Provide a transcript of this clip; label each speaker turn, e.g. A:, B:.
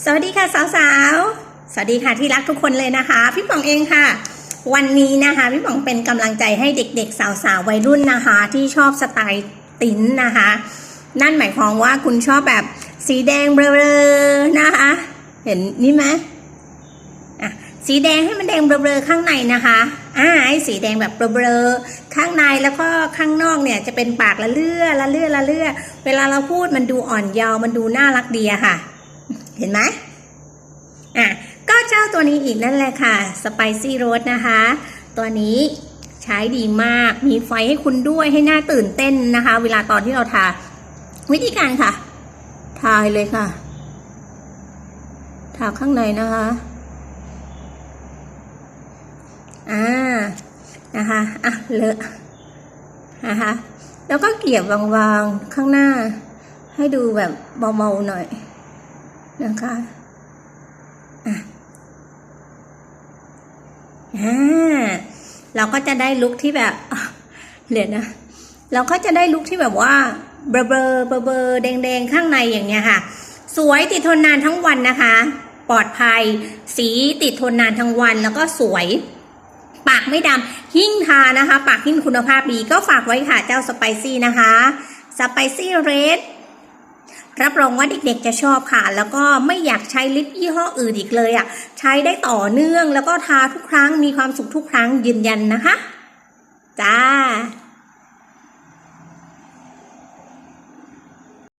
A: สวัสดีค่ะสาวๆ สวัสดีค่ะที่รักทุกคนเลยนะคะ พี่ป๋องเองค่ะ วันนี้นะคะพี่ป๋องเป็นกำลังใจให้เด็กๆ สาวๆ วัยรุ่นนะคะ ที่ชอบสไตล์ติ้นนะคะ นั่นหมายความว่าคุณชอบแบบสีแดงเบลอๆนะคะ เห็นนี่ไหมอะสีแดงให้มันแดงเบลอๆข้างในนะคะอ่าไอ้สีแดงแบบเบลอๆข้างในแล้วก็ข้างนอกเนี่ยจะเป็นปากละเลื่อละเลื่อละเลื่อเวลาเราพูดมันดูอ่อนเยาว์มันดูน่ารักดีอะค่ะ ห็นไหมอะก็เจ้าตัวนี้อีกนั่นแหละค่ะ Spicy Roast นะคะ ตัวนี้ใช้ดีมากมีไฟให้คุณด้วยให้หน้าตื่นเต้นนะคะ เวลาตอนที่เราทา วิธีการค่ะ ทาเลยค่ะ ทาข้างในนะคะอ่านะคะอะเลอะนะคะแล้วก็เกลี่ยวางๆข้างหน้า ให้ดูแบบเบาๆหน่อย นะคะอะอ่าเราก็จะได้ลุคที่แบบเดี๋ยวนะ เราก็จะได้ลุคที่แบบว่าเบลอเบลอเบลอเบอแดงแดงๆ ข้างในอย่างเงี้ยค่ะ สวยติดทนนานทั้งวันนะคะ ปลอดภัย สีติดทนนานทั้งวันแล้วก็สวย ปากไม่ดำหิ้งทานะคะ ปากหิ้งคุณภาพดีก็ฝากไว้ค่ะเจ้าสไปซี่นะคะสไปซี่เรด รับรองว่าเด็กๆจะชอบค่ะ แล้วก็ไม่อยากใช้ลิปยี่ห้ออื่นอีกเลยอะใช้ได้ต่อเนื่องแล้วก็ทาทุกครั้งมีความสุขทุกครั้งยืนยันนะคะ จ้า